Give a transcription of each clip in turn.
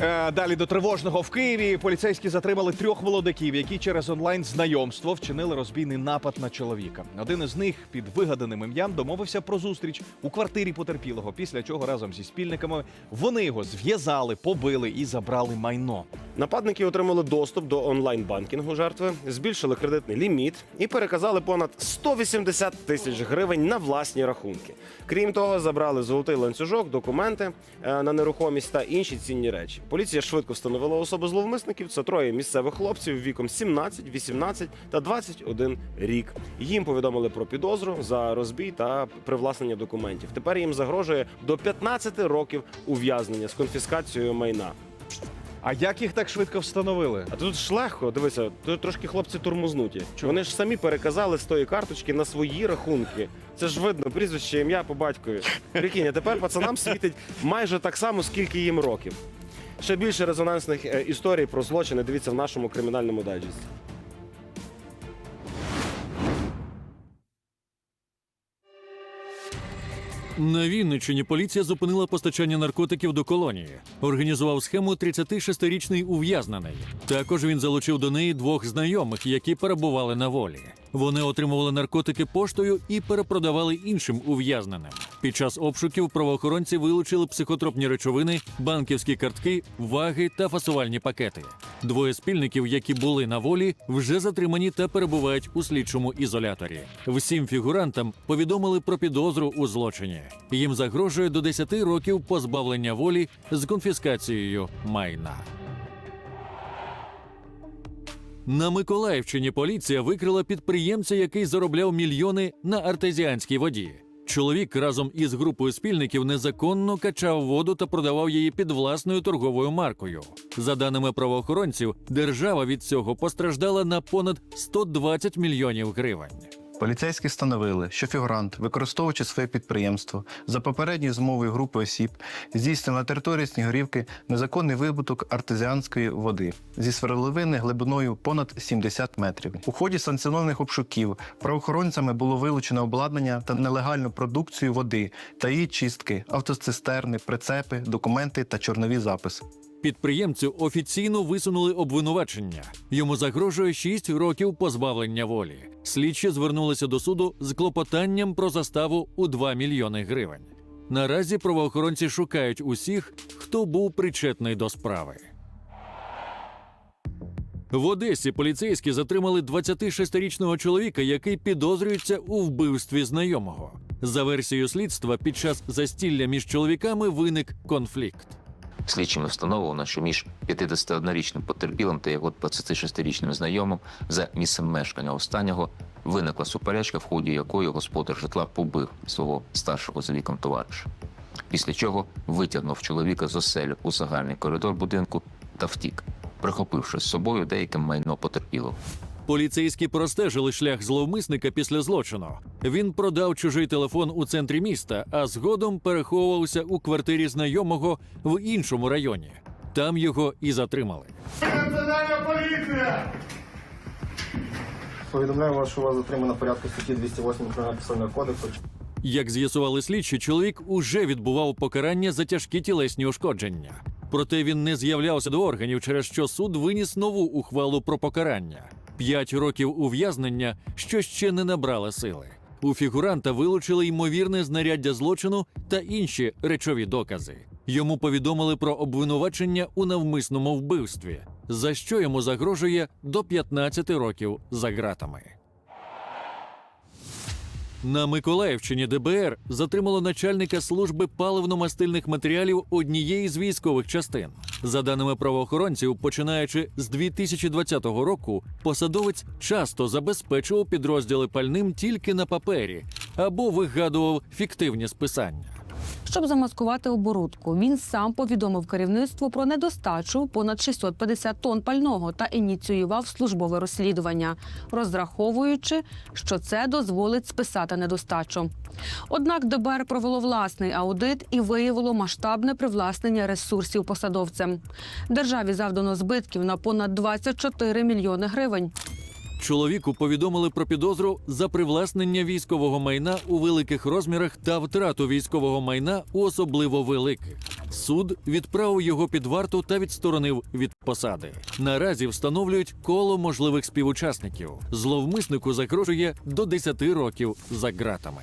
Е, Далі до тривожного в Києві поліцейські затримали трьох молодиків, які через онлайн знайомство вчинили розбійний напад на чоловіка. Один із них під вигаданим ім'ям домовився про зустріч у квартирі потерпілого. Після чого разом зі спільниками вони його зв'язали, побили і забрали майно. Нападники отримали доступ до онлайн-банкінгу жертви, збільшили кредитний ліміт і переказали понад 180 тисяч гривень на власні рахунки. Крім того, забрали золотий ланцюжок, документи е, на нерухомість та інші цінні речі. Поліція швидко встановила особу зловмисників. Це троє місцевих хлопців віком 17, 18 та 21 рік. Їм повідомили про підозру за розбій та привласнення документів. Тепер їм загрожує до 15 років ув'язнення з конфіскацією майна. А як їх так швидко встановили? А тут ж легко, дивися, тут трошки хлопці турмузнуті. Вони ж самі переказали з тої карточки на свої рахунки. Це ж видно, прізвище, ім'я по батькові. Прикинь, а тепер пацанам світить майже так само, скільки їм років. Ще більше резонансних е, історій про злочини дивіться в нашому кримінальному дайджесті. На Вінниччині поліція зупинила постачання наркотиків до колонії. Організував схему 36-річний ув'язнений. Також він залучив до неї двох знайомих, які перебували на волі. Вони отримували наркотики поштою і перепродавали іншим ув'язненим. Під час обшуків правоохоронці вилучили психотропні речовини, банківські картки, ваги та фасувальні пакети. Двоє спільників, які були на волі, вже затримані та перебувають у слідчому ізоляторі. Всім фігурантам повідомили про підозру у злочині. Їм загрожує до 10 років позбавлення волі з конфіскацією майна. На Миколаївщині поліція викрила підприємця, який заробляв мільйони на артезіанській воді. Чоловік разом із групою спільників незаконно качав воду та продавав її під власною торговою маркою. За даними правоохоронців, держава від цього постраждала на понад 120 мільйонів гривень. Поліцейські встановили, що фігурант, використовуючи своє підприємство за попередньою змовою групи осіб, здійснив на території Снігурівки незаконний вибуток артезіанської води зі сверловини глибиною понад 70 метрів. У ході санкціонованих обшуків правоохоронцями було вилучено обладнання та нелегальну продукцію води та її чистки, автоцистерни, прицепи, документи та чорнові записи. Підприємцю офіційно висунули обвинувачення. Йому загрожує 6 років позбавлення волі. Слідчі звернулися до суду з клопотанням про заставу у 2 мільйони гривень. Наразі правоохоронці шукають усіх, хто був причетний до справи. В Одесі поліцейські затримали 26-річного чоловіка, який підозрюється у вбивстві знайомого. За версією слідства, під час застілля між чоловіками виник конфлікт. Слідчими встановлено, що між 51-річним потерпілим та його 26-річним знайомим за місцем мешкання останнього виникла суперечка, в ході якої господар житла побив свого старшого за віком товариша. Після чого витягнув чоловіка з оселю у загальний коридор будинку та втік, прихопивши з собою деяке майно потерпілого. Поліцейські простежили шлях зловмисника після злочину. Він продав чужий телефон у центрі міста, а згодом переховувався у квартирі знайомого в іншому районі. Там його і затримали. Національна поліція! Повідомляю вас, що вас затримано в порядку статті 208 Кримінально-процесуального кодексу. Як з'ясували слідчі, чоловік уже відбував покарання за тяжкі тілесні ушкодження. Проте він не з'являвся до органів, через що суд виніс нову ухвалу про покарання п'ять років ув'язнення, що ще не набрали сили. У фігуранта вилучили ймовірне знаряддя злочину та інші речові докази. Йому повідомили про обвинувачення у навмисному вбивстві, за що йому загрожує до 15 років за ґратами. На Миколаївщині ДБР затримало начальника служби паливно-мастильних матеріалів однієї з військових частин. За даними правоохоронців, починаючи з 2020 року, посадовець часто забезпечував підрозділи пальним тільки на папері або вигадував фіктивні списання. Щоб замаскувати оборудку, він сам повідомив керівництву про недостачу понад 650 тонн пального та ініціював службове розслідування, розраховуючи, що це дозволить списати недостачу. Однак ДБР провело власний аудит і виявило масштабне привласнення ресурсів посадовцем. Державі завдано збитків на понад 24 мільйони гривень. Чоловіку повідомили про підозру за привласнення військового майна у великих розмірах та втрату військового майна у особливо великих. Суд відправив його під варту та відсторонив від посади. Наразі встановлюють коло можливих співучасників. Зловмиснику загрожує до 10 років за ґратами.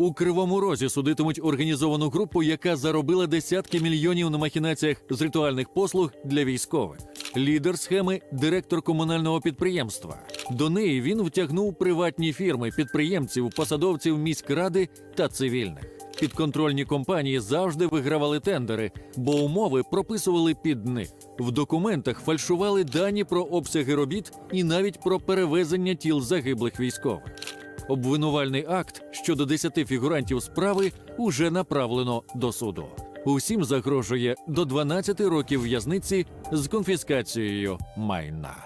У Кривому Розі судитимуть організовану групу, яка заробила десятки мільйонів на махінаціях з ритуальних послуг для військових. Лідер схеми директор комунального підприємства. До неї він втягнув приватні фірми, підприємців, посадовців міськради та цивільних. Підконтрольні компанії завжди вигравали тендери, бо умови прописували під них. В документах фальшували дані про обсяги робіт і навіть про перевезення тіл загиблих військових. Обвинувальний акт щодо 10 фігурантів справи уже направлено до суду. Усім загрожує до 12 років в'язниці з конфіскацією майна.